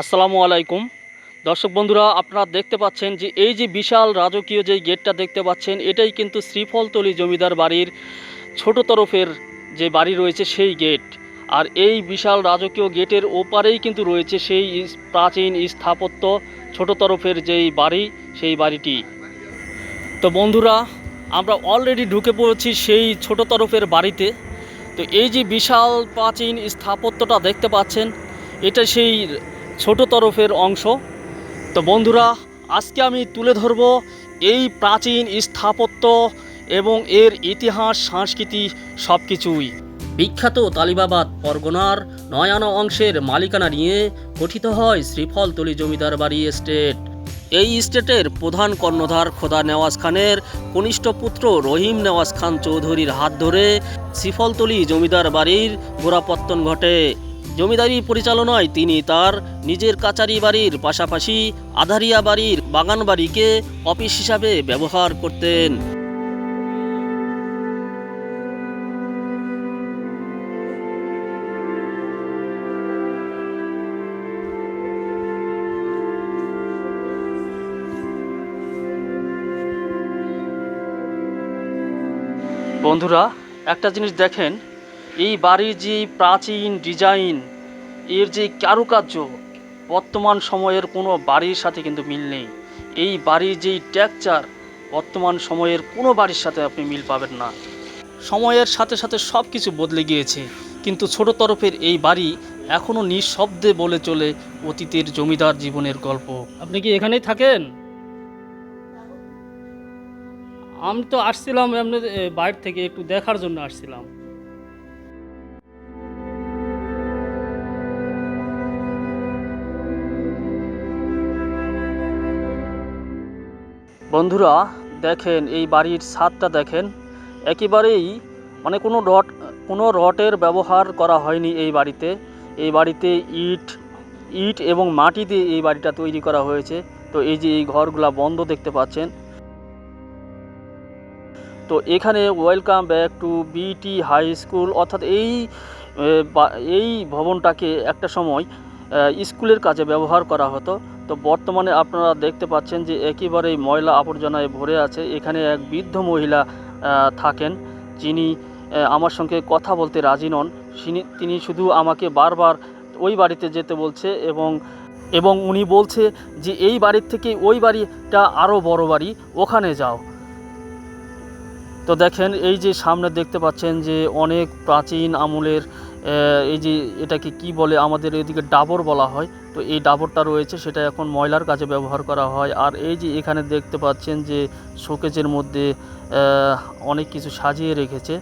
আসসালামু আলাইকুম। দর্শক বন্ধুরা, আপনারা দেখতে পাচ্ছেন যে এই যে বিশাল রাজকীয় যে গেটটা দেখতে পাচ্ছেন, এটাই কিন্তু শ্রীফলতলি জমিদার বাড়ির ছোট তরফের যে বাড়ি রয়েছে সেই গেট। আর এই বিশাল রাজকীয় গেটের ওপারেই কিন্তু রয়েছে সেই প্রাচীন স্থাপত্য ছোট তরফের যেই বাড়ি, সেই বাড়িটি। তো বন্ধুরা, আমরা অলরেডি ঢুকে পড়েছি সেই ছোট তরফের বাড়িতে। তো এই যে বিশাল প্রাচীন স্থাপত্যটা দেখতে পাচ্ছেন, এটা সেই ছোট তরফের অংশ। তো বন্ধুরা, আজকে আমি তুলে ধরব এই প্রাচীন স্থাপত্য এবং এর ইতিহাস, সংস্কৃতি সব কিছুই বিখ্যাত তালিবাবাদ পরগনার নয়ানো অংশের মালিকানা নিয়ে গঠিত হয় শ্রীফলতলি জমিদার বাড়ি এস্টেট। এই স্টেটের প্রধান কর্ণধার খোদা নেওয়াজ খানের কনিষ্ঠ পুত্র রহিম নেওয়াজ খান চৌধুরীর হাত ধরে শ্রীফলতলি জমিদার বাড়ির গোড়াপত্তন ঘটে। জমিদারি পরিচালনায় তিনি তার নিজের কাচারি বাড়ির পাশাপাশি আধারিয়া বাড়ির বাগান বাড়িকে অফিস হিসাবে ব্যবহার করতেন। বন্ধুরা, একটা জিনিস দেখেন, এই বাড়ির যে প্রাচীন ডিজাইন, এর যে কারুকার্য বর্তমান সময়ের কোনো বাড়ির সাথে কিন্তু মিল নেই। এই বাড়ির যেই টেকচার বর্তমান সময়ের কোনো বাড়ির সাথে আপনি মিল পাবেন না। সময়ের সাথে সাথে সব কিছু বদলে গিয়েছে। কিন্তু ছোট তরফের এই বাড়ি এখনও নিঃশব্দে বলে চলে অতীতের জমিদার জীবনের গল্প। আপনি কি এখানেই থাকেন? আমি তো আসছিলাম এ, বাইরে থেকে একটু দেখার জন্য আসছিলাম। বন্ধুরা, দেখেন, এই বাড়ির ছাদটা দেখেন। একেবারেই মানে কোনো রড কোনো রটের ব্যবহার করা হয়নি এই বাড়িতে। এই বাড়িতে ইট ইট এবং মাটি দিয়ে এই বাড়িটা তৈরি করা হয়েছে। তো এই যে এই ঘরগুলা বন্ধ দেখতে পাচ্ছেন। তো এখানে welcome back to BT high school অর্থাৎ এই এই ভবনটাকে একটা সময় স্কুলের কাজে ব্যবহার করা হতো। তো বর্তমানে আপনারা দেখতে পাচ্ছেন যে একেবারেই ময়লা আবর্জনায় ভরে আছে। এখানে এক বৃদ্ধ মহিলা থাকেন। যিনি আমার সঙ্গে কথা বলতে রাজি নন। তিনি শুধু আমাকে বারবার ওই বাড়িতে যেতে বলছে এবং এবং উনি বলছে যে, এই বাড়ির থেকে ওই বাড়িটা আরও বড় বাড়ি, ওখানে যাও। তো দেখেন, এই যে সামনে দেখতে পাচ্ছেন যে অনেক প্রাচীন আমলের এই যে এটাকে কি বলে, আমাদের এদিকে ডাবর বলা হয়। তো এই ডাবরটা রয়েছে, সেটা এখন ময়লার কাজে ব্যবহার করা হয়। আর এই যে এখানে দেখতে পাচ্ছেন যে শোকেজের মধ্যে অনেক কিছু সাজিয়ে রেখেছে।